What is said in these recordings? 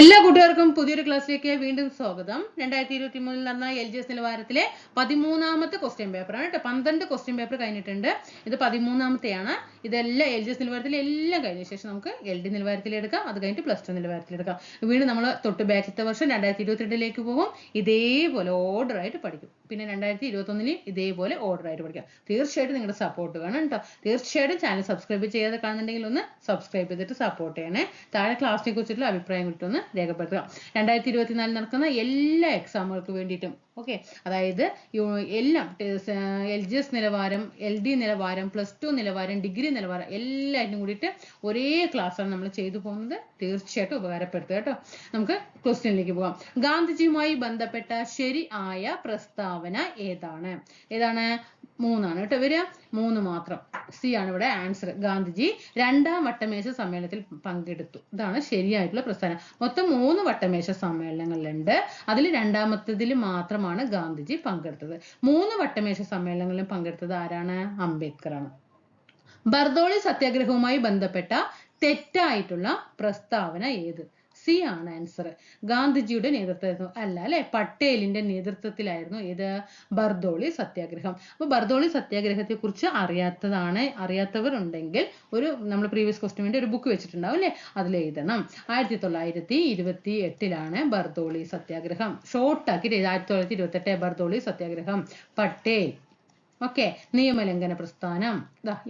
എല്ലാ കൂട്ടുകാർക്കും പുതിയൊരു ക്ലാസ്സിലേക്ക് വീണ്ടും സ്വാഗതം. രണ്ടായിരത്തി ഇരുപത്തി മൂന്നിൽ നടന്ന എൽ ജി എസ് നിലവാരത്തിലെ പതിമൂന്നാമത്തെ ക്വസ്റ്റ്യൻ പേപ്പറാണ് കേട്ടോ. പന്ത്രണ്ട് ക്വസ്റ്റ്യൻ പേപ്പർ കഴിഞ്ഞിട്ടുണ്ട്. ഇത് പതിമൂന്നാമത്തെയാണ്. ഇതെല്ലാം എൽ ജി എസ് നിലവാരത്തിൽ എല്ലാം കഴിഞ്ഞ ശേഷം നമുക്ക് എൽ ഡി നിലവാരത്തിൽ എടുക്കാം. അത് കഴിഞ്ഞിട്ട് പ്ലസ് ടു നിലവാരത്തിൽ എടുക്കാം. വീണ്ടും നമ്മൾ തൊട്ട് ബാക്കത്തെ വർഷം രണ്ടായിരത്തി ഇരുപത്തിരണ്ടിലേക്ക് പോകും. ഇതേപോലെ ഓർഡർ ആയിട്ട് പഠിക്കും. പിന്നെ രണ്ടായിരത്തി ഇരുപത്തൊന്നിൽ ഇതേപോലെ ഓർഡർ ആയിട്ട് പഠിക്കാം. തീർച്ചയായിട്ടും നിങ്ങളുടെ സപ്പോർട്ട് വേണം കേട്ടോ തീർച്ചയായിട്ടും ചാനൽ സബ്സ്ക്രൈബ് ചെയ്യാതെ കാണുന്നുണ്ടെങ്കിൽ ഒന്ന് സബ്സ്ക്രൈബ് ചെയ്തിട്ട് സപ്പോർട്ട് ചെയ്യണേ. താഴെ ക്ലാസ്സിനെ കുറിച്ചിട്ടുള്ള അഭിപ്രായം കിട്ടുമെന്ന് രേഖപ്പെടുത്തുക. രണ്ടായിരത്തി ഇരുപത്തിനാലിൽ നടക്കുന്ന എല്ലാ എക്സാമുകൾക്ക് വേണ്ടിയിട്ടും ഓക്കെ അതായത് എല്ലാം എൽ ജി എസ് നിലവാരം എൽ ഡി നിലവാരം പ്ലസ് ടു നിലവാരം ഡിഗ്രി നിലവാരം എല്ലാറ്റിനും കൂടിയിട്ട് ഒരേ ക്ലാസ്സാണ് നമ്മൾ ചെയ്തു പോകുന്നത്. തീർച്ചയായിട്ടും ഉപകാരപ്പെടുത്തുക കേട്ടോ. നമുക്ക് ക്വസ്റ്റ്യനിലേക്ക് പോകാം. ഗാന്ധിജിയുമായി ബന്ധപ്പെട്ട ശരി ആയ പ്രസ്താവന ഏതാണ്? ഏതാണ്? മൂന്നാണ് കേട്ടോ വരിക. മൂന്ന് മാത്രം. സി ആണ് ഇവിടെ ആൻസർ ഗാന്ധിജി രണ്ടാം വട്ടമേശ സമ്മേളനത്തിൽ പങ്കെടുത്തു. ഇതാണ് ശരിയായിട്ടുള്ള പ്രസ്താവന. മൊത്തം മൂന്ന് വട്ടമേശ സമ്മേളനങ്ങളുണ്ട്. അതിൽ രണ്ടാമത്തതിൽ മാത്രമാണ് ഗാന്ധിജി പങ്കെടുത്തത്. മൂന്ന് വട്ടമേശ സമ്മേളനങ്ങളിൽ പങ്കെടുത്തത് ആരാണ്? അംബേദ്കർ ആണ് ബർദോളി സത്യാഗ്രഹവുമായി ബന്ധപ്പെട്ട തെറ്റായിട്ടുള്ള പ്രസ്താവന ഏത്? സി ആണ് ആൻസർ ഗാന്ധിജിയുടെ നേതൃത്വം അല്ല അല്ലെ? പട്ടേലിന്റെ നേതൃത്വത്തിലായിരുന്നു ഏത്? ബർദോളി സത്യാഗ്രഹം. അപ്പൊ ബർദോളി സത്യാഗ്രഹത്തെ കുറിച്ച് അറിയാത്തതാണ് അറിയാത്തവർ ഉണ്ടെങ്കിൽ ഒരു നമ്മൾ പ്രീവിയസ് ക്വസ്റ്റ്യന്റെ ഒരു ബുക്ക് വെച്ചിട്ടുണ്ടാവും അല്ലെ? അതിൽ എഴുതണം. ആയിരത്തി തൊള്ളായിരത്തി ഇരുപത്തി എട്ടിലാണ് ബർദോളി സത്യാഗ്രഹം. ഷോർട്ട് ആക്കിയിട്ട് ആയിരത്തി തൊള്ളായിരത്തി ഇരുപത്തി എട്ട് ബർദോളി സത്യാഗ്രഹം. പട്ടേൽ. ഓക്കെ. നിയമലംഘന പ്രസ്ഥാനം.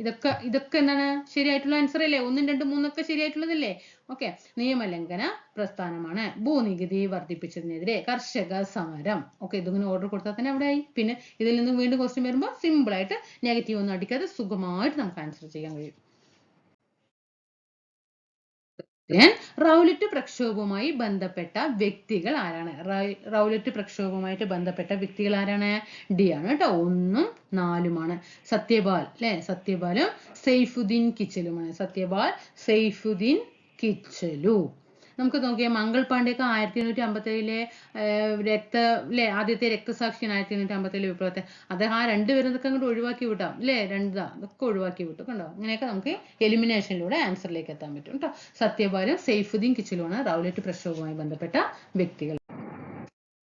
ഇതൊക്കെ ഇതൊക്കെ എന്താണ് ശരിയായിട്ടുള്ള ആൻസർ അല്ലേ? ഒന്നും രണ്ടും മൂന്നൊക്കെ ശരിയായിട്ടുള്ളതല്ലേ? ഓക്കെ. നിയമലംഘന പ്രസ്ഥാനമാണ്. ഭൂനികുതി വർദ്ധിപ്പിച്ചതിനെതിരെ കർഷക സമരം. ഓക്കെ ഇതിങ്ങനെ ഓർഡർ കൊടുത്താൽ തന്നെ അവിടെ ആയി. പിന്നെ ഇതിൽ നിന്ന് വീണ്ടും ക്വസ്റ്റ്യൻ വരുമ്പോൾ സിമ്പിൾ ആയിട്ട് നെഗറ്റീവ് ഒന്നും അടിക്കാതെ സുഖമായിട്ട് നമുക്ക് ആൻസർ ചെയ്യാൻ കഴിയും. ഞാൻ റൗലറ്റ് പ്രക്ഷോഭവുമായി ബന്ധപ്പെട്ട വ്യക്തികൾ ആരാണ്? റൗലറ്റ് പ്രക്ഷോഭവുമായിട്ട് ബന്ധപ്പെട്ട വ്യക്തികൾ ആരാണ്? ഡി ആണ് കേട്ടോ ഒന്നും നാലുമാണ്. സത്യപാൽ അല്ലെ സത്യപാലും സെയ്ഫുദ്ദീൻ കിച്ചലുമാണ്. സത്യപാൽ സെയ്ഫുദ്ദീൻ കിച്ചലു. നമുക്ക് നോക്കിയാൽ മംഗൾ പാണ്ഡെയൊക്കെ ആയിരത്തി എണ്ണൂറ്റി അമ്പത്തി ഏഴിലെ രക്ത അല്ലെ ആദ്യത്തെ രക്തസാക്ഷിയാണ് ആയിരത്തി എണ്ണൂറ്റി അമ്പത്തി ഏഴിലെ വിപ്ലവത്തെ. അദ്ദേഹം ആ രണ്ടുപേരും ഇതൊക്കെ അങ്ങോട്ട് ഒഴിവാക്കി വിട്ടാം? അല്ലേ രണ്ടാ ഇതൊക്കെ ഒഴിവാക്കി വിട്ടു കണ്ടോ? അങ്ങനെയൊക്കെ നമുക്ക് എലിമിനേഷനിലൂടെ ആൻസറിലേക്ക് എത്താൻ പറ്റും കേട്ടോ. സത്യപാലും സൈഫുദ്ദീൻ കിച്ചിലുമാണ് റൗലറ്റ് പ്രക്ഷോഭവുമായി ബന്ധപ്പെട്ട വ്യക്തികൾ.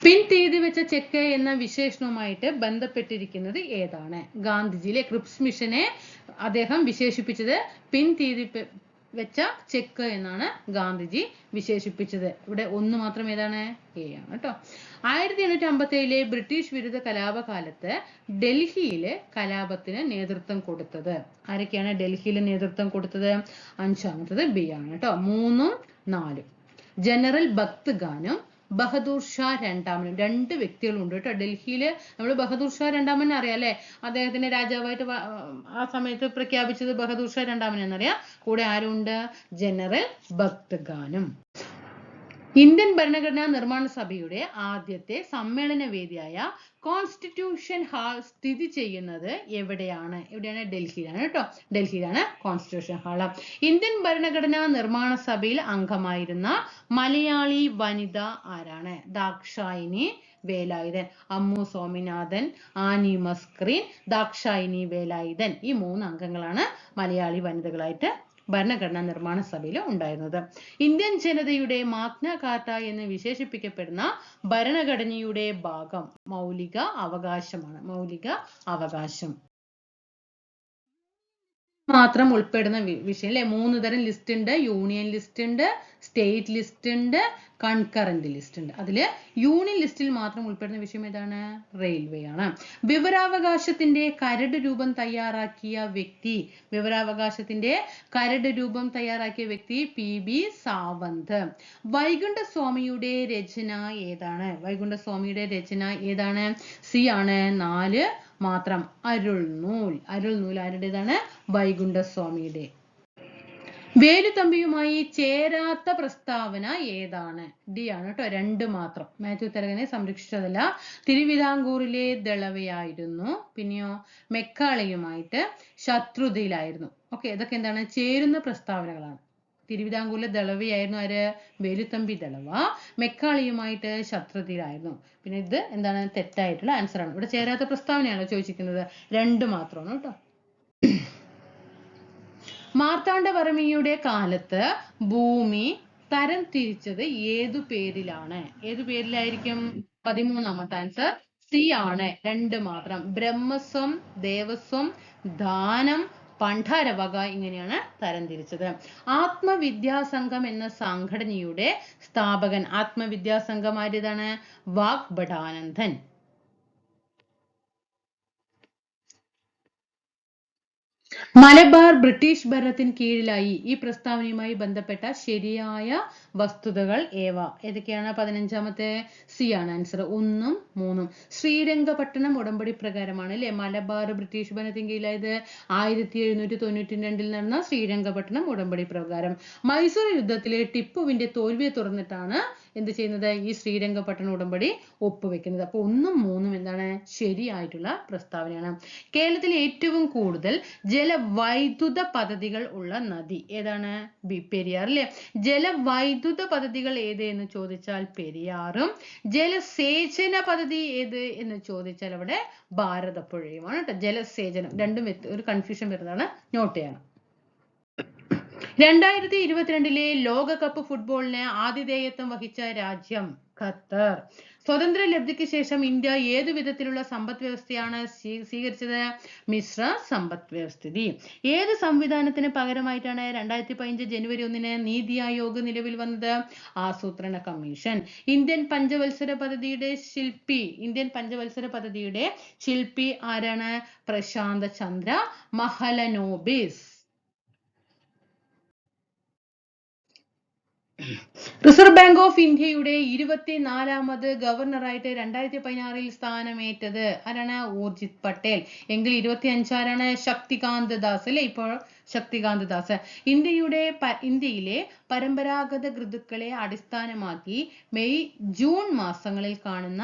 പിൻ തീയതി വെച്ച ചെക്ക് എന്ന വിശേഷണവുമായിട്ട് ബന്ധപ്പെട്ടിരിക്കുന്നത് ഏതാണ്? ഗാന്ധിജിയിലെ ക്രിപ്സ് മിഷനെ അദ്ദേഹം വിശേഷിപ്പിച്ചത് പിൻ തീയതി പെ- വെച്ച ചെക്ക് എന്നാണ് ഗാന്ധിജി വിശേഷിപ്പിച്ചത്. ഇവിടെ ഒന്ന് മാത്രം ഏതാണ്? എ ആണ് കേട്ടോ ആയിരത്തി എണ്ണൂറ്റി അമ്പത്തി ഏഴിലെ ബ്രിട്ടീഷ് വിരുദ്ധ കലാപകാലത്ത് ഡൽഹിയിലെ കലാപത്തിന് നേതൃത്വം കൊടുത്തത്. ആരൊക്കെയാണ് ഡൽഹിയിൽ നേതൃത്വം കൊടുത്തത്? അഞ്ചാമത്തത് ബി ആണ് കേട്ടോ മൂന്നും നാലും. ജനറൽ ഭക്ത് ഖാനും ബഹദൂർ ഷാ രണ്ടാമനും. രണ്ട് വ്യക്തികളുണ്ട് കേട്ടോ. ഡൽഹിയിൽ നമ്മൾ ബഹദൂർ ഷാ രണ്ടാമൻ അറിയാം അല്ലെ? അദ്ദേഹത്തിന്റെ രാജാവായിട്ട് ആ സമയത്ത് പ്രഖ്യാപിച്ചത് ബഹദൂർ ഷാ രണ്ടാമൻ എന്നറിയാം കൂടെ ആരുണ്ട്? ജനറൽ ഭക്ത് ഖാനും ഇന്ത്യൻ ഭരണഘടനാ നിർമ്മാണ സഭയുടെ ആദ്യത്തെ സമ്മേളന വേദിയായ കോൺസ്റ്റിറ്റ്യൂഷൻ ഹാൾ സ്ഥിതി ചെയ്യുന്നത് എവിടെയാണ്? എവിടെയാണ്? ഡൽഹിയിലാണ് കേട്ടോ. ഡൽഹിയിലാണ് കോൺസ്റ്റിറ്റ്യൂഷൻ ഹാൾ ഇന്ത്യൻ ഭരണഘടനാ നിർമ്മാണ സഭയിൽ അംഗമായിരുന്ന മലയാളി വനിത ആരാണ്? ദാക്ഷായിനി വേലായുധൻ അമ്മു സ്വാമിനാഥൻ ആനി മസ്ക്രീൻ ദാക്ഷായിനി വേലായുധൻ. ഈ മൂന്ന് അംഗങ്ങളാണ് മലയാളി വനിതകളായിട്ട് ഭരണഘടനാ നിർമ്മാണ സഭയിൽ ഉണ്ടായിരുന്നത്. ഇന്ത്യൻ ജനതയുടെ മാഗ്ന എന്ന് വിശേഷിപ്പിക്കപ്പെടുന്ന ഭരണഘടനയുടെ ഭാഗം മൗലിക അവകാശമാണ്. മൗലിക അവകാശം. മാത്രം ഉൾപ്പെടുന്ന വിഷയം അല്ലെ മൂന്ന് തരം ലിസ്റ്റ് ഉണ്ട്. യൂണിയൻ ലിസ്റ്റ് ഉണ്ട് സ്റ്റേറ്റ് ലിസ്റ്റ് ഉണ്ട് കൺകറന്റ് ലിസ്റ്റ് ഉണ്ട്. അതിൽ യൂണിയൻ ലിസ്റ്റിൽ മാത്രം ഉൾപ്പെടുന്ന വിഷയം ഏതാണ്? റെയിൽവേ ആണ്. വിവരാവകാശത്തിന്റെ കരട് രൂപം തയ്യാറാക്കിയ വ്യക്തി വിവരാവകാശത്തിന്റെ കരട് രൂപം തയ്യാറാക്കിയ വ്യക്തി പി ബി സാവന്ത്. വൈകുണ്ഠസ്വാമിയുടെ രചന ഏതാണ്? വൈകുണ്ഠസ്വാമിയുടെ രചന ഏതാണ്? സി ആണ്. നാല് മാത്രം അരുൾ നൂൽ. അരുൾ നൂൽ ആരുടേതാണ്? വൈകുണ്ഠ സ്വാമിയുടെ വേലുത്തമ്പിയുമായി ചേരാത്ത പ്രസ്താവന ഏതാണ്? ഡി ആണ് കേട്ടോ രണ്ട് മാത്രം. മാത്യു തരകനെ സംരക്ഷിച്ചതല്ല. തിരുവിതാംകൂറിലെ ദളവയായിരുന്നു. പിന്നെയോ മെക്കാളിയുമായിട്ട് ശത്രുതയിലായിരുന്നു. ഓക്കെ ഇതൊക്കെ എന്താണ്? ചേരുന്ന പ്രസ്താവനകളാണ്. തിരുവിതാംകൂറിലെ ദളവയായിരുന്നു ആര്? വേലുത്തമ്പി ദളവ. മെക്കാളിയുമായിട്ട് ശത്രുതയിലായിരുന്നു. പിന്നെ ഇത് എന്താണ്? തെറ്റായിട്ടുള്ള ആൻസർ ആണ്. ഇവിടെ ചേരാത്ത പ്രസ്താവനയാണ് ചോദിച്ചിരിക്കുന്നത്. രണ്ട് മാത്രമാണ് കേട്ടോ. മാർത്താണ്ഡവർമ്മയുടെ കാലത്ത് ഭൂമി തരം തിരിച്ചത് ഏതു പേരിലാണ്? ഏതു പേരിലായിരിക്കും? പതിമൂന്നാമത്തെ ആൻസർ സി ആണ്. രണ്ട് മാത്രം. ബ്രഹ്മസ്വം ദേവസ്വം ദാനം പണ്ഡാരവക ഇങ്ങനെയാണ് തരംതിരിച്ചത്. ആത്മവിദ്യാസംഘം എന്ന സംഘടനയുടെ സ്ഥാപകൻ ആത്മവിദ്യാസംഘം ആര്യതാണ് വാഗ്ഭടാനന്ദൻ. മലബാർ ബ്രിട്ടീഷ് ഭരണത്തിന് കീഴിലായി ഈ പ്രസ്താവനയുമായി ബന്ധപ്പെട്ട ശരിയായ വസ്തുതകൾ ഏവ? ഏതൊക്കെയാണ്? പതിനഞ്ചാമത്തെ സി ആണ് ആൻസർ ഒന്നും മൂന്നും. ശ്രീരംഗപട്ടണം ഉടമ്പടി പ്രകാരമാണ് അല്ലെ മലബാർ ബ്രിട്ടീഷ് ഭരണത്തിന് കീഴിലായത് ആയിരത്തി എഴുന്നൂറ്റി തൊണ്ണൂറ്റി രണ്ടിൽ നടന്ന ശ്രീരംഗപട്ടണം ഉടമ്പടി പ്രകാരം. മൈസൂർ യുദ്ധത്തിലെ ടിപ്പുവിന്റെ തോൽവിയെ തുറന്നിട്ടാണ് എന്ത് ചെയ്യുന്നത്? ഈ ശ്രീരംഗപട്ടണ ഉടമ്പടി ഒപ്പുവെക്കുന്നത്. അപ്പൊ ഒന്നും മൂന്നും എന്താണ്? ശരിയായിട്ടുള്ള പ്രസ്താവനയാണ്. കേരളത്തിൽ ഏറ്റവും കൂടുതൽ ജലവൈദ്യുത പദ്ധതികൾ ഉള്ള നദി ഏതാണ്? ബി പെരിയാർ അല്ലെ ജലവൈദ്യുത പദ്ധതികൾ ഏത് എന്ന് ചോദിച്ചാൽ പെരിയാറും ജലസേചന പദ്ധതി ഏത് എന്ന് ചോദിച്ചാൽ അവിടെ ഭാരതപ്പുഴയുമാണ് കേട്ടോ. ജലസേചനം രണ്ടും ഒരു കൺഫ്യൂഷൻ വരുന്നതാണ്. നോട്ട് ചെയ്യണം. രണ്ടായിരത്തി ഇരുപത്തിരണ്ടിലെ ലോകകപ്പ് ഫുട്ബോളിന് ആതിഥേയത്വം വഹിച്ച രാജ്യം ഖത്തർ. സ്വതന്ത്ര ലബ്ധിക്ക് ശേഷം ഇന്ത്യ ഏതു വിധത്തിലുള്ള സമ്പദ് വ്യവസ്ഥയാണ് സ്വീ- സ്വീകരിച്ചത്? മിശ്ര സമ്പദ് വ്യവസ്ഥിതി. ഏത് സംവിധാനത്തിന് പകരമായിട്ടാണ് രണ്ടായിരത്തി പതിനഞ്ച് ജനുവരി ഒന്നിന് നീതി ആയോഗ് നിലവിൽ വന്നത്? ആസൂത്രണ കമ്മീഷൻ. ഇന്ത്യൻ പഞ്ചവത്സര പദ്ധതിയുടെ ശില്പി ഇന്ത്യൻ പഞ്ചവത്സര പദ്ധതിയുടെ ശില്പി ആരാണ്? Prasanta Chandra Mahalanobis. Reserve bank of ഇന്ത്യയുടെ ഇരുപത്തിനാലാമത് ഗവർണറായിട്ട് രണ്ടായിരത്തി പതിനാറിൽ സ്ഥാനമേറ്റത് ആരാണ്? ഊർജിത് പട്ടേൽ. എങ്കിൽ ഇരുപത്തി അഞ്ചാരാണ് ശക്തികാന്ത് ദാസ് അല്ലെ? ഇപ്പോൾ ശക്തികാന്ത് ദാസ്. ഇന്ത്യയുടെ ഇന്ത്യയിലെ പരമ്പരാഗത ഋതുക്കളെ അടിസ്ഥാനമാക്കി മെയ് ജൂൺ മാസങ്ങളിൽ കാണുന്ന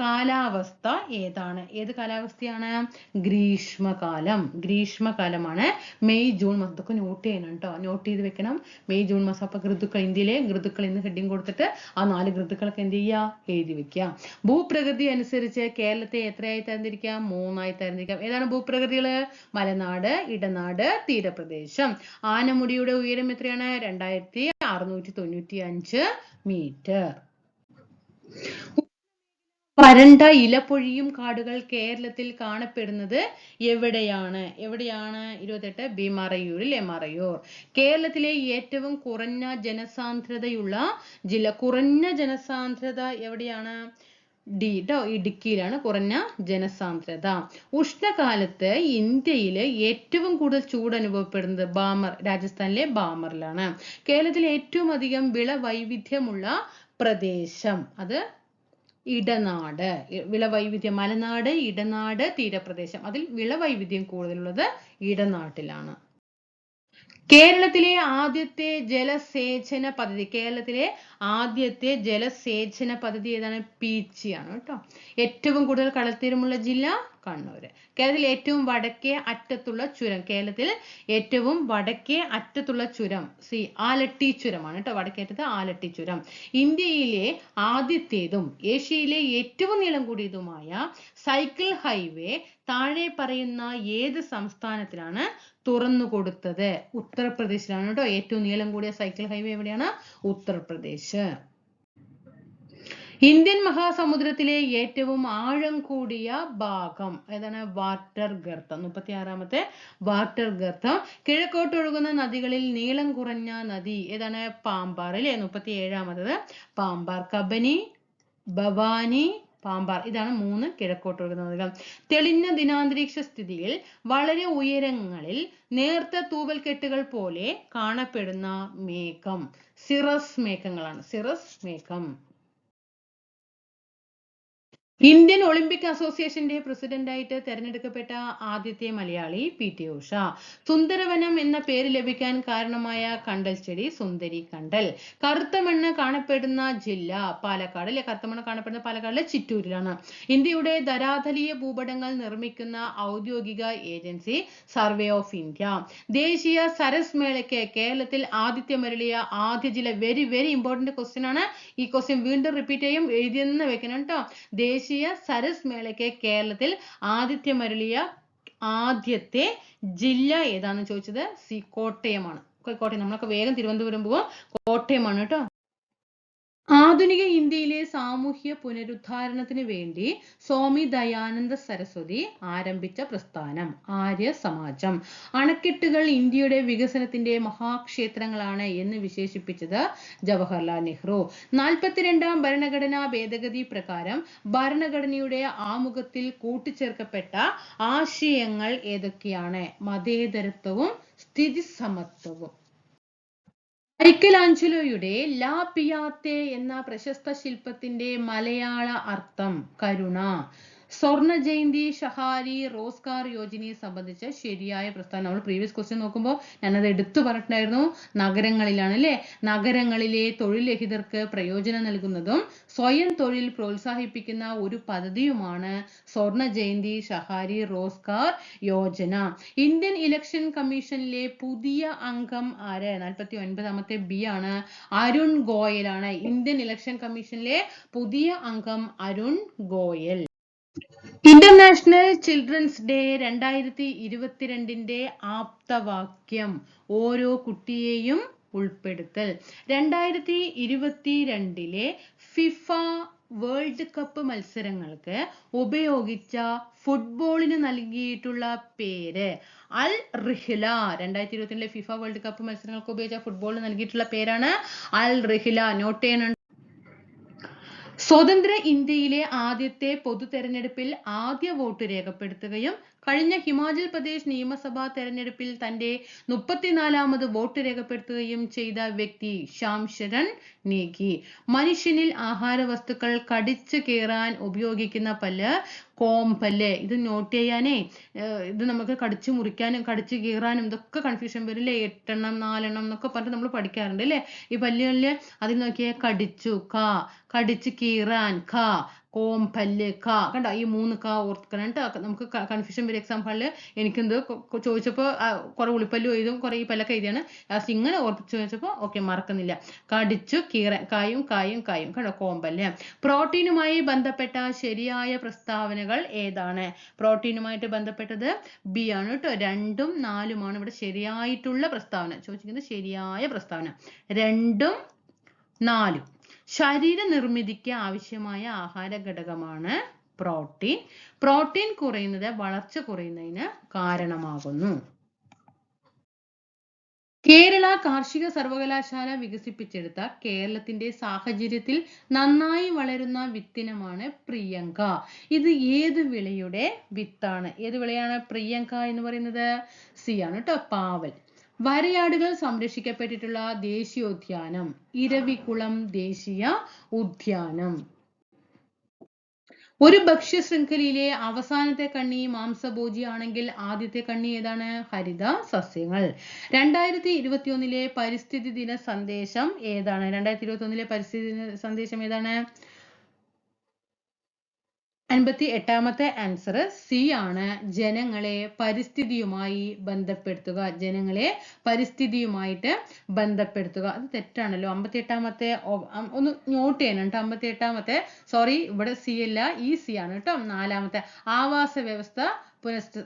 കാലാവസ്ഥ ഏതാണ്? ഏത് കാലാവസ്ഥയാണ്? ഗ്രീഷ്മകാലം. ഗ്രീഷ്മകാലമാണ്. മെയ് ജൂൺ മാസം. ഇതൊക്കെ നോട്ട് ചെയ്യണം കേട്ടോ നോട്ട് ചെയ്ത് വെക്കണം. മെയ് ജൂൺ മാസം അപ്പൊ ഋതുക്കൾ ഇന്ത്യയിലെ ഋതുക്കൾ എന്ന് ഹെഡിങ് കൊടുത്തിട്ട് ആ നാല് ഋതുക്കളൊക്കെ എന്ത് ചെയ്യുക? എഴുതി വെക്കുക. ഭൂപ്രകൃതി അനുസരിച്ച് കേരളത്തെ എത്രയായി തരംതിരിക്കാം? മൂന്നായി തരംതിരിക്കാം. ഏതാണ് ഭൂപ്രകൃതികൾ മലനാട് ഇടനാട് തീരപ്രദേശം. ആനമുടിയുടെ ഉയരം എത്രയാണ്? രണ്ടായിരത്തി അറുന്നൂറ്റി തൊണ്ണൂറ്റി അഞ്ച് മീറ്റർ. വരണ്ട ഇലപ്പൊഴിയും കാടുകൾ കേരളത്തിൽ കാണപ്പെടുന്നത് എവിടെയാണ്? എവിടെയാണ്? ഇരുപത്തെട്ട് ഭീമറയൂരിൽ മറയൂർ കേരളത്തിലെ ഏറ്റവും കുറഞ്ഞ ജനസാന്ദ്രതയുള്ള ജില്ല കുറഞ്ഞ ജനസാന്ദ്രത എവിടെയാണ്? ഡി ട്ടോ ഇടുക്കിയിലാണ് കുറഞ്ഞ ജനസാന്ദ്രത. ഉഷ്ണകാലത്ത് ഇന്ത്യയിൽ ഏറ്റവും കൂടുതൽ ചൂട് അനുഭവപ്പെടുന്നത് ബാമർ രാജസ്ഥാനിലെ ബാമറിലാണ്. കേരളത്തിലെ ഏറ്റവും അധികം വിള വൈവിധ്യമുള്ള പ്രദേശം അത് ഇടനാട്. വിളവൈവിധ്യം. മലനാട് ഇടനാട് തീരപ്രദേശം. അതിൽ വിളവൈവിധ്യം കൂടുതലുള്ളത് ഇടനാട്ടിലാണ്. കേരളത്തിലെ ആദ്യത്തെ ജലസേചന പദ്ധതി കേരളത്തിലെ ആദ്യത്തെ ജലസേചന പദ്ധതി ഏതാണ്? പീച്ചിയാണ് കേട്ടോ ഏറ്റവും കൂടുതൽ കടൽത്തീരമുള്ള ജില്ല കണ്ണൂര്. കേരളത്തിൽ ഏറ്റവും വടക്കേ അറ്റത്തുള്ള ചുരം കേരളത്തിൽ ഏറ്റവും വടക്കേ അറ്റത്തുള്ള ചുരം സി ആലട്ടി ചുരമാണ് കേട്ടോ വടക്കേ അറ്റത്ത് ആലട്ടി ചുരം. ഇന്ത്യയിലെ ആദ്യത്തേതും ഏഷ്യയിലെ ഏറ്റവും നീളം കൂടിയതുമായ സൈക്കിൾ ഹൈവേ താഴെ പറയുന്ന ഏത് സംസ്ഥാനത്തിലാണ് തുറന്നു കൊടുത്തത്? ഉത്തർപ്രദേശിലാണ് കേട്ടോ ഏറ്റവും നീളം കൂടിയ സൈക്കിൾ ഹൈവേ എവിടെയാണ്? ഉത്തർപ്രദേശ്. ഇന്ത്യൻ മഹാസമുദ്രത്തിലെ ഏറ്റവും ആഴം കൂടിയ ഭാഗം ഏതാണ്? വാട്ടർ ഗർത്തം. മുപ്പത്തി ആറാമത്തെ വാട്ടർ ഗർത്തം. കിഴക്കോട്ട് ഒഴുകുന്ന നദികളിൽ നീളം കുറഞ്ഞ നദി ഏതാണ്? പാമ്പാർ അല്ലേ? മുപ്പത്തി ഏഴാമത്തത് പാമ്പാർ കബനി ഭവാനി പാമ്പാർ. ഇതാണ് മൂന്ന് കിഴക്കോട്ട് ഒഴുകുന്ന നദികൾ. തെളിഞ്ഞ ദിനാന്തരീക്ഷ സ്ഥിതിയിൽ വളരെ ഉയരങ്ങളിൽ നേർത്ത തൂവൽ കെട്ടുകൾ പോലെ കാണപ്പെടുന്ന മേഘം. സിറസ് മേഘങ്ങളാണ്. സിറസ് മേഘം. ഇന്ത്യൻ ഒളിമ്പിക് അസോസിയേഷന്റെ പ്രസിഡന്റായിട്ട് തെരഞ്ഞെടുക്കപ്പെട്ട ആദ്യത്തെ മലയാളി പി ടി ഉഷ. സുന്ദരവനം എന്ന പേര് ലഭിക്കാൻ കാരണമായ കണ്ടൽ ചെടി സുന്ദരി കണ്ടൽ. കറുത്ത മണ്ണ് കാണപ്പെടുന്ന ജില്ല പാലക്കാട് അല്ലെ? കറുത്ത മണ്ണ് കാണപ്പെടുന്ന പാലക്കാടിലെ ചിറ്റൂരിലാണ്. ഇന്ത്യയുടെ ധരാതലീയ ഭൂപടങ്ങൾ നിർമ്മിക്കുന്ന ഔദ്യോഗിക ഏജൻസി സർവേ ഓഫ് ഇന്ത്യ. ദേശീയ സരസ് മേളയ്ക്ക് കേരളത്തിൽ ആതിഥ്യമരുളിയ ആദ്യ ജില്ല. വെരി വെരി ഇമ്പോർട്ടന്റ് ക്വസ്റ്റ്യൻ ആണ്. ഈ ക്വസ്റ്റ്യൻ വീണ്ടും റിപ്പീറ്റ് ചെയ്യും. എഴുതിയെന്ന് വെക്കണം കേട്ടോ. ദേശീയ സരസ് മേളയ്ക്ക് കേരളത്തിൽ ആതിഥ്യമരുളിയ ആദ്യത്തെ ജില്ല ഏതാണെന്ന് ചോദിച്ചത്? സി കോട്ടയമാണ്. കോട്ടയം നമ്മളൊക്കെ വേഗം തിരുവനന്തപുരം പോകും കോട്ടയമാണ് കേട്ടോ. ആധുനിക ഇന്ത്യയിലെ സാമൂഹ്യ പുനരുദ്ധാരണത്തിന് വേണ്ടി സ്വാമി ദയാനന്ദ സരസ്വതി ആരംഭിച്ച പ്രസ്ഥാനം ആര്യ സമാജം. അണക്കെട്ടുകൾ ഇന്ത്യയുടെ വികസനത്തിന്റെ മഹാക്ഷേത്രങ്ങളാണ് എന്ന് വിശേഷിപ്പിച്ചത് ജവഹർലാൽ നെഹ്റു. നാൽപ്പത്തിരണ്ടാം ഭരണഘടനാ ഭേദഗതി പ്രകാരം ഭരണഘടനയുടെ ആമുഖത്തിൽ കൂട്ടിച്ചേർക്കപ്പെട്ട ആശയങ്ങൾ ഏതൊക്കെയാണ്? മതേതരത്വവും സ്ഥിതിസമത്വവും. മൈക്കലാഞ്ചലോയുടെ ലാ പിയാത്തെ എന്ന പ്രശസ്ത ശില്പത്തിന്റെ മലയാള അർത്ഥം കരുണ. സ്വർണ ജയന്തി ഷഹാരി റോസ്കാർ യോജനയെ സംബന്ധിച്ച് ശരിയായ പ്രസ്ഥാനം. നമ്മൾ പ്രീവിയസ് ക്വസ്റ്റ്യൻ നോക്കുമ്പോൾ ഞാനത് എടുത്തു പറഞ്ഞിട്ടുണ്ടായിരുന്നു. നഗരങ്ങളിലാണ് അല്ലേ? നഗരങ്ങളിലെ തൊഴിൽ രഹിതർക്ക് പ്രയോജനം നൽകുന്നതും സ്വയം തൊഴിൽ പ്രോത്സാഹിപ്പിക്കുന്ന ഒരു പദ്ധതിയുമാണ് സ്വർണ ജയന്തി ഷഹാരി റോസ്കാർ യോജന. ഇന്ത്യൻ ഇലക്ഷൻ കമ്മീഷനിലെ പുതിയ അംഗം ആര്? നാൽപ്പത്തി ഒൻപതാമത്തെ ബി ആണ് അരുൺ ഗോയൽ ആണ് ഇന്ത്യൻ ഇലക്ഷൻ കമ്മീഷനിലെ പുതിയ അംഗം Arun Goyal. International children's day രണ്ടായിരത്തി ഇരുപത്തിരണ്ടിന്റെ ആപ്തവാക്യം ഓരോ കുട്ടിയെയും ഉൾപ്പെടുത്തൽ. രണ്ടായിരത്തി ഇരുപത്തിരണ്ടിലെ ഫിഫ വേൾഡ് കപ്പ് മത്സരങ്ങൾക്ക് ഉപയോഗിച്ച ഫുട്ബോളിന് നൽകിയിട്ടുള്ള പേര് അൽ റിഹ്ല. രണ്ടായിരത്തി ഇരുപത്തിരണ്ടിലെ ഫിഫ വേൾഡ് കപ്പ് മത്സരങ്ങൾക്ക് ഉപയോഗിച്ച ഫുട്ബോളിന് നൽകിയിട്ടുള്ള പേരാണ് അൽ റിഹ്ല. നോട്ട് ചെയ്യണം സ്വതന്ത്ര ഇന്ത്യയിലെ ആദ്യത്തെ പൊതു തെരഞ്ഞെടുപ്പിൽ ആദ്യ വോട്ട് രേഖപ്പെടുത്തുകയും കഴിഞ്ഞ ഹിമാചൽ പ്രദേശ് നിയമസഭാ തെരഞ്ഞെടുപ്പിൽ തന്റെ മുപ്പത്തിനാലാമത് വോട്ട് രേഖപ്പെടുത്തുകയും ചെയ്ത വ്യക്തി ശ്യാം ശരൺ നേഗി മനുഷ്യനിൽ ആഹാര വസ്തുക്കൾ കടിച്ചു കീറാൻ ഉപയോഗിക്കുന്ന പല്ല് കോമ്പല്ല് ഇത് നോട്ട് ചെയ്യാനേ ഇത് നമുക്ക് കടിച്ചു മുറിക്കാനും കടിച്ചു കീറാനും ഇതൊക്കെ കൺഫ്യൂഷൻ വരില്ലേ? എട്ടെണ്ണം നാലെണ്ണം എന്നൊക്കെ പറഞ്ഞിട്ട് നമ്മൾ പഠിക്കാറുണ്ട് അല്ലേ? ഈ പല്ലുകളിൽ അതിൽ നോക്കിയേ കടിച്ചു ക കടിച്ച് കീറാൻ ഖ പല്ല് ക കണ്ടോ? ഈ മൂന്ന് ക ഓർക്കണം കേട്ടോ. നമുക്ക് കൺഫ്യൂഷൻ വരും എക്സാം ഹാളിൽ എനിക്കെന്തോ ചോദിച്ചപ്പോൾ കുറെ ഉളിപ്പല്ല് എഴുതും കുറെ ഈ പല്ലൊക്കെ എഴുതിയാണ്. ലാസ്റ്റ് ഇങ്ങനെ ഓർപ്പിച്ച് ചോദിച്ചപ്പോൾ ഓക്കെ മറക്കുന്നില്ല. കടിച്ചു കീറ കായും കായും കായും. കണ്ടോ? കോമ്പല്ലേ പ്രോട്ടീനുമായി ബന്ധപ്പെട്ട ശരിയായ പ്രസ്താവനകൾ ഏതാണ്? പ്രോട്ടീനുമായിട്ട് ബന്ധപ്പെട്ടത് ബി ആണ് കേട്ടോ രണ്ടും നാലുമാണ് ഇവിടെ ശരിയായിട്ടുള്ള പ്രസ്താവന. ചോദിച്ചിരിക്കുന്നത് ശരിയായ പ്രസ്താവന. രണ്ടും നാലും. ശരീര നിർമ്മിതിക്ക് ആവശ്യമായ ആഹാര ഘടകമാണ് പ്രോട്ടീൻ. പ്രോട്ടീൻ കുറയുന്നത് വളർച്ച കുറയുന്നതിന് കാരണമാകുന്നു. കേരള കാർഷിക സർവകലാശാല വികസിപ്പിച്ചെടുത്ത കേരളത്തിന്റെ സാഹചര്യത്തിൽ നന്നായി വളരുന്ന വിത്തിനമാണ് പ്രിയങ്ക. ഇത് ഏത് വിളയുടെ വിത്താണ്? ഏത് വിളയാണ് പ്രിയങ്ക എന്ന് പറയുന്നത്? സി ആണ് കേട്ടോ പാവൽ. വരയാടുകൾ സംരക്ഷിക്കപ്പെട്ടിട്ടുള്ള ദേശീയോദ്യാനം. ഇരവികുളം ദേശീയ ഉദ്യാനം. ഒരു ഭക്ഷ്യ ശൃംഖലയിലെ അവസാനത്തെ കണ്ണി മാംസഭോജിയാണെങ്കിൽ ആദ്യത്തെ കണ്ണി ഏതാണ്? ഹരിത സസ്യങ്ങൾ. രണ്ടായിരത്തി ഇരുപത്തി ഒന്നിലെ പരിസ്ഥിതി ദിന സന്ദേശം ഏതാണ്? രണ്ടായിരത്തി ഇരുപത്തി ഒന്നിലെ പരിസ്ഥിതി ദിന സന്ദേശം ഏതാണ്? അൻപത്തി എട്ടാമത്തെ ആൻസർ സി ആണ്. ജനങ്ങളെ പരിസ്ഥിതിയുമായി ബന്ധപ്പെടുത്തുക. ജനങ്ങളെ പരിസ്ഥിതിയുമായിട്ട് ബന്ധപ്പെടുത്തുക. അത് തെറ്റാണല്ലോ. അമ്പത്തി എട്ടാമത്തെ ഒന്ന് നോട്ട് ചെയ്യണം കേട്ടോ. അമ്പത്തി എട്ടാമത്തെ സോറി ഇവിടെ സി അല്ല ഈ സി ആണ് കേട്ടോ. നാലാമത്തെ ആവാസ വ്യവസ്ഥ പുനഃസ്ഥ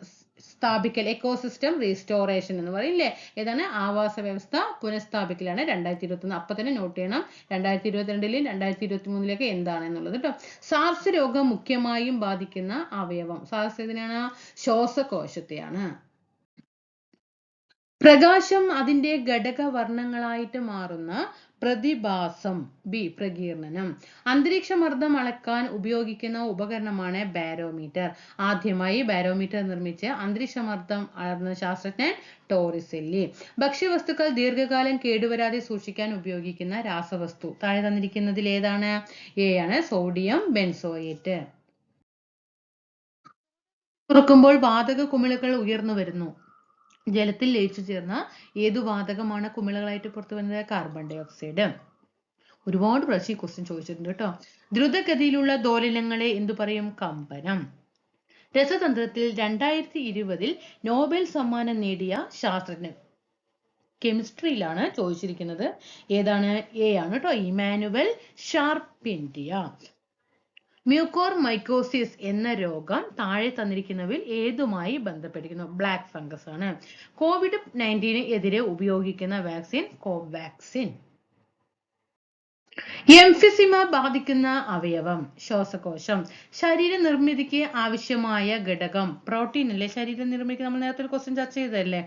സ്ഥാപിക്കൽ എക്കോസിസ്റ്റം റീസ്റ്റോറേഷൻ എന്ന് പറയില്ലേ ഏതാണ്? ആവാസ വ്യവസ്ഥ പുനഃസ്ഥാപിക്കലാണ് രണ്ടായിരത്തി ഇരുപത്തി ഒന്ന് അപ്പൊ തന്നെ നോട്ട് ചെയ്യണം രണ്ടായിരത്തി ഇരുപത്തിരണ്ടിലും രണ്ടായിരത്തി ഇരുപത്തി മൂന്നിലൊക്കെ എന്താണ് എന്നുള്ളത് കേട്ടോ സാർസ് രോഗം മുഖ്യമായും ബാധിക്കുന്ന അവയവം. സാർസ് ഏതിനാണ്? ശ്വാസകോശത്തെയാണ്. പ്രകാശം അതിന്റെ ഘടകവർണങ്ങളായിട്ട് മാറുന്ന പ്രതിഭാസം ബി പ്രകീർണനം. അന്തരീക്ഷമർദ്ദം അളക്കാൻ ഉപയോഗിക്കുന്ന ഉപകരണമാണ് ബാരോമീറ്റർ. ആദ്യമായി ബാരോമീറ്റർ നിർമ്മിച്ച് അന്തരീക്ഷമർദ്ദം അളന്ന ശാസ്ത്രജ്ഞൻ ടോറിസെല്ലി. ഭക്ഷ്യവസ്തുക്കൾ ദീർഘകാലം കേടുവരാതെ സൂക്ഷിക്കാൻ ഉപയോഗിക്കുന്ന രാസവസ്തു. താഴെ തന്നിരിക്കുന്നതിൽ ഏതാണ്? എ ആണ് സോഡിയം ബെൻസോയേറ്റ്. തുറക്കുമ്പോൾ വാതക കുമിളകൾ ഉയർന്നു വരുന്നു. ജലത്തിൽ ലയിച്ചു ചേർന്ന ഏതു വാതകമാണ് കുമിളകളായിട്ട് പുറത്തു വരുന്നത്? കാർബൺ ഡൈ ഓക്സൈഡ് ഒരുപാട് പ്രാവശ്യം ഈ ക്വസ്റ്റ്യൻ ചോദിച്ചിട്ടുണ്ട് കേട്ടോ. ദ്രുതഗതിയിലുള്ള ദോലനങ്ങളെ എന്തു പറയും? കമ്പനം. രസതന്ത്രത്തിൽ രണ്ടായിരത്തി ഇരുപതിൽ നോബൽ സമ്മാനം നേടിയ ശാസ്ത്രജ്ഞൻ കെമിസ്ട്രിയിലാണ് ചോദിച്ചിരിക്കുന്നത്. ഏതാണ്? എ ആണ് കേട്ടോ ഇമാനുവൽ ഷാർപ്പിൻഡിയ. മ്യൂക്കോർ മൈക്കോസിസ് എന്ന രോഗം താഴെ തന്നിരിക്കുന്നവയിൽ ഏതുമായി ബന്ധപ്പെട്ടിരിക്കുന്നു? ബ്ലാക്ക് ഫംഗസ് ആണ്. കോവിഡ് നയന്റീന് എതിരെ ഉപയോഗിക്കുന്ന വാക്സിൻ കോവാക്സിൻ എംഫിസിമ ബാധിക്കുന്ന അവയവം ശ്വാസകോശം. ശരീര നിർമ്മിതിക്ക് ആവശ്യമായ ഘടകം പ്രോട്ടീൻ അല്ലേ? ശരീര നിർമ്മിക്ക് നമ്മൾ നേരത്തെ ഒരു ക്വസ്റ്റ്യൻ ചർച്ച ചെയ്തതല്ലേ?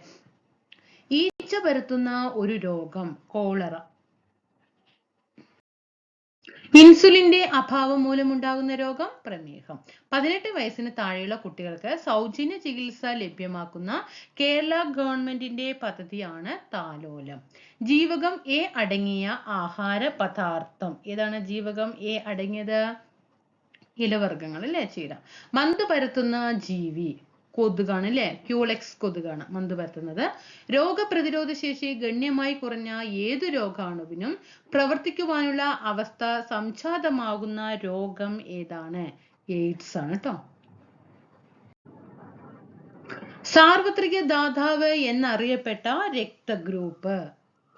ഈച്ച പരത്തുന്ന ഒരു രോഗം കോളറ ഇൻസുലിന്റെ അഭാവം മൂലമുണ്ടാകുന്ന രോഗം പ്രമേഹം. പതിനെട്ട് വയസ്സിന് താഴെയുള്ള കുട്ടികൾക്ക് സൗജന്യ ചികിത്സ ലഭ്യമാക്കുന്ന കേരള ഗവൺമെന്റിന്റെ പദ്ധതിയാണ് താലോലം. ജീവകം എ അടങ്ങിയ ആഹാര പദാർത്ഥം. ഏതാണ് ജീവകം എ അടങ്ങിയത്? ഇലവർഗങ്ങൾ അല്ലേ ചീര. മന്ത് പരത്തുന്ന ജീവി. കൊതുകാണ് അല്ലെ? ക്യൂളെക്സ് കൊതുകാണ് മന്ത് പരത്തുന്നത്. രോഗപ്രതിരോധ ശേഷി ഗണ്യമായി കുറഞ്ഞ ഏതു രോഗാണുവിനും പ്രവർത്തിക്കുവാനുള്ള അവസ്ഥ സംജാതമാകുന്ന രോഗം ഏതാണ്? എയ്ഡ്സ് ആണ് കേട്ടോ സാർവത്രിക ദാതാവ് എന്നറിയപ്പെട്ട രക്തഗ്രൂപ്പ്.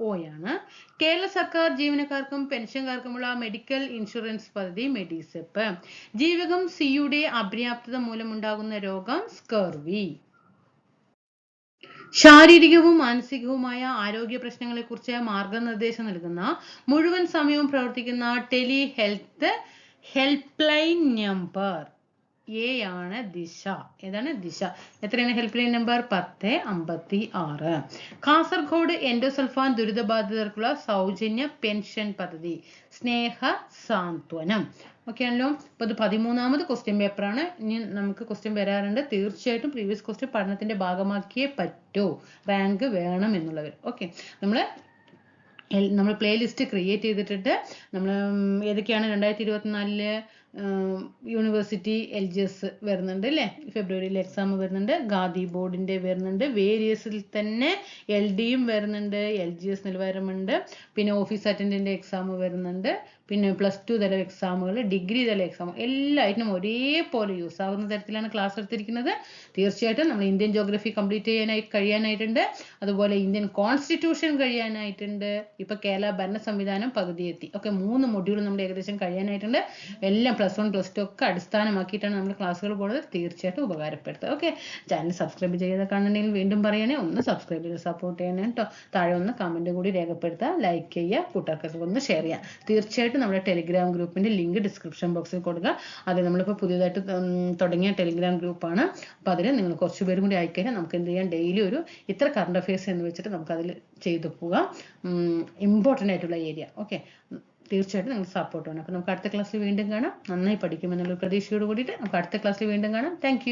ഓയാണ് കേരള സർക്കാർ ജീവനക്കാർക്കും പെൻഷൻകാർക്കുമുള്ള മെഡിക്കൽ ഇൻഷുറൻസ് പദ്ധതി മെഡിസെപ്പ്. ജീവകം സിയുടെ അപര്യാപ്തത മൂലമുണ്ടാകുന്ന രോഗം സ്കർവി. ശാരീരികവും മാനസികവുമായ ആരോഗ്യ പ്രശ്നങ്ങളെക്കുറിച്ച് മാർഗനിർദ്ദേശം നൽകുന്ന മുഴുവൻ സമയവും പ്രവർത്തിക്കുന്ന tele health help line number. A ആണ് ദിശ. ഏതാണ് ദിശ? എത്രയാണ് ഹെൽപ്പ് ലൈൻ നമ്പർ പത്ത് അമ്പത്തി ആറ് കാസർഗോഡ് എൻഡോസൾഫാൻ ദുരിതബാധിതർക്കുള്ള സൗജന്യ പെൻഷൻ പദ്ധതി. സ്നേഹ സാന്ത്വനം. ഓക്കെ ആണല്ലോ? അപ്പോൾ ഇത് പതിമൂന്നാമത് ക്വസ്റ്റ്യൻ പേപ്പറാണ് ഇനി നമുക്ക് ക്വസ്റ്റ്യൻ വരാറുണ്ട്. തീർച്ചയായിട്ടും പ്രീവിയസ് ക്വസ്റ്റ്യൻ പഠനത്തിന്റെ ഭാഗമാക്കിയേ പറ്റൂ. റാങ്ക് വേണം എന്നുള്ളവർ ഓക്കെ നമ്മൾ നമ്മൾ പ്ലേലിസ്റ്റ് ക്രിയേറ്റ് ചെയ്തിട്ടുണ്ട് നമ്മൾ ഏതൊക്കെയാണ് രണ്ടായിരത്തി ഇരുപത്തിനാലിൽ യൂണിവേഴ്സിറ്റി എൽ ജി എസ് വരുന്നുണ്ട് അല്ലേ? ഫെബ്രുവരിയിൽ എക്സാം വരുന്നുണ്ട്. ഗാന്ധി ബോർഡിന്റെ വരുന്നുണ്ട്. വേരിയസിൽ തന്നെ എൽ ഡിയും വരുന്നുണ്ട്. എൽ ജി എസ് നിലവാരമുണ്ട്. പിന്നെ ഓഫീസ് അറ്റൻഡന്റ് എക്സാം വരുന്നുണ്ട്. പിന്നെ പ്ലസ് ടു തല എക്സാമുകൾ ഡിഗ്രി തല എക്സാം എല്ലാറ്റിനും ഒരേപോലെ യൂസ് ആകുന്ന തരത്തിലാണ് ക്ലാസ് എടുത്തിരിക്കുന്നത്. തീർച്ചയായിട്ടും നമ്മൾ ഇന്ത്യൻ ജോഗ്രഫി കംപ്ലീറ്റ് ചെയ്യാനായി കഴിയാനായിട്ടുണ്ട്. അതുപോലെ ഇന്ത്യൻ കോൺസ്റ്റിറ്റ്യൂഷൻ കഴിയാനായിട്ടുണ്ട്. ഇപ്പൊ കേരള ഭരണ സംവിധാനം പകുതി എത്തി ഓക്കെ മൂന്ന് മൊഡ്യൂൾ നമ്മൾ ഏകദേശം കഴിയാനായിട്ടുണ്ട്. എല്ലാം പ്ലസ് വൺ പ്ലസ് ടു ഒക്കെ അടിസ്ഥാനമാക്കിയിട്ടാണ് നമ്മൾ ക്ലാസ്സുകൾ പോകുന്നത് തീർച്ചയായിട്ടും ഉപകാരപ്പെടുത്തുക. ഓക്കെ ചാനൽ സബ്സ്ക്രൈബ് ചെയ്ത് കാണുന്നുണ്ടെങ്കിൽ വീണ്ടും പറയണേ. ഒന്ന് സബ്സ്ക്രൈബ് ചെയ്ത് സപ്പോർട്ട് ചെയ്യണേ കേട്ടോ താഴെ ഒന്ന് കമന്റ് കൂടി രേഖപ്പെടുത്തുക. ലൈക്ക് ചെയ്യുക. കൂട്ടുകാർക്കൊക്കെ ഒന്ന് ഷെയർ ചെയ്യുക. തീർച്ചയായിട്ടും നമ്മുടെ ടെലിഗ്രാം ഗ്രൂപ്പിന്റെ ലിങ്ക് ഡിസ്ക്രിപ്ഷൻ ബോക്സിൽ കൊടുക്കുക. അത് നമ്മളിപ്പോൾ പുതിയതായിട്ട് തുടങ്ങിയ ടെലിഗ്രാം ഗ്രൂപ്പാണ് അപ്പോൾ അതിൽ നിങ്ങൾ കുറച്ച് പേരും കൂടി ആയിക്കഴിഞ്ഞാൽ നമുക്ക് എന്ത് ചെയ്യാം? ഡെയിലി ഒരു ഇത്ര കറണ്ട് അഫയേഴ്സ് എന്ന് വെച്ചിട്ട് നമുക്ക് അതിൽ ചെയ്തു പോവുക ഇമ്പോർട്ടന്റ് ആയിട്ടുള്ള ഏരിയ ഓക്കെ തീർച്ചയായിട്ടും നിങ്ങൾ സപ്പോർട്ട് വേണം. അപ്പോൾ നമുക്ക് അടുത്ത ക്ലാസ്സിൽ വീണ്ടും കാണാം. നന്നായി പഠിക്കുമെന്നുള്ള പ്രതീക്ഷയോട് കൂടിയിട്ട് നമുക്ക് അടുത്ത ക്ലാസ്സിൽ വീണ്ടും കാണാം. താങ്ക്